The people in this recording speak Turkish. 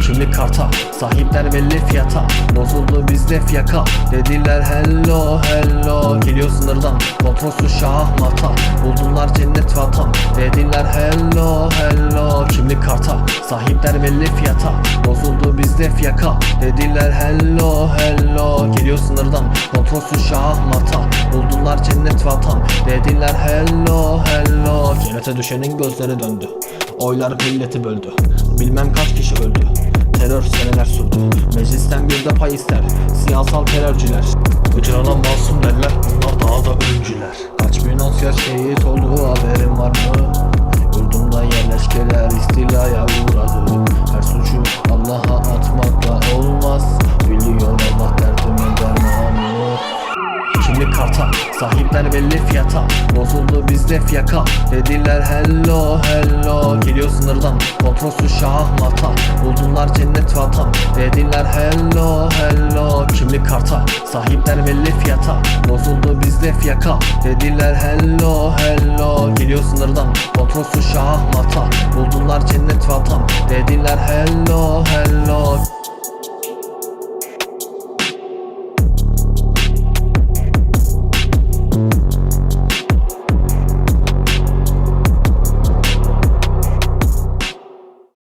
Kimlik karta Sahipler belli fiyata. Bozuldu bizde fiyaka. Dediler hello hello. Geliyor sınırdan Kontrolsüz şahmata Buldular cennet vatan. Dediler hello hello. Kimlik karta Sahipler belli fiyata. Bozuldu bizde fiyaka. Dediler hello hello. Geliyor sınırdan Kontrolsüz şahmata Buldular cennet vatan. Dediler hello hello. Cennete düşenin gözleri döndü Oylar milleti böldü. Bilmem kaç kişi öldü. Terör seneler sürdü. Meclisten bir de pay ister. Siyasal terörcüler. Uçuranan masum eller Bunlar daha da öncüler Kaç bin asker şehit oldu haberin var mı? Yurdumda yerleşkeler istilaya uğradı. Her suçu Allah'a atmakla olmaz. Biliyor Allah derdimin dermanı. Kimlik karta Sahipler belli fiyata. Bozuldu bizde fiyaka. Dediler hello hello sınırdan Kontrolsüz şahmata Buldular cennet vatan Dediler hello hello. Kimlik karta. Sahipler belli fiyata. Bozuldu bizde fiyaka. Dediler hello hello. Geliyor sınırdan Kontrolsüz şahmata Buldular cennet vatan Dediler hello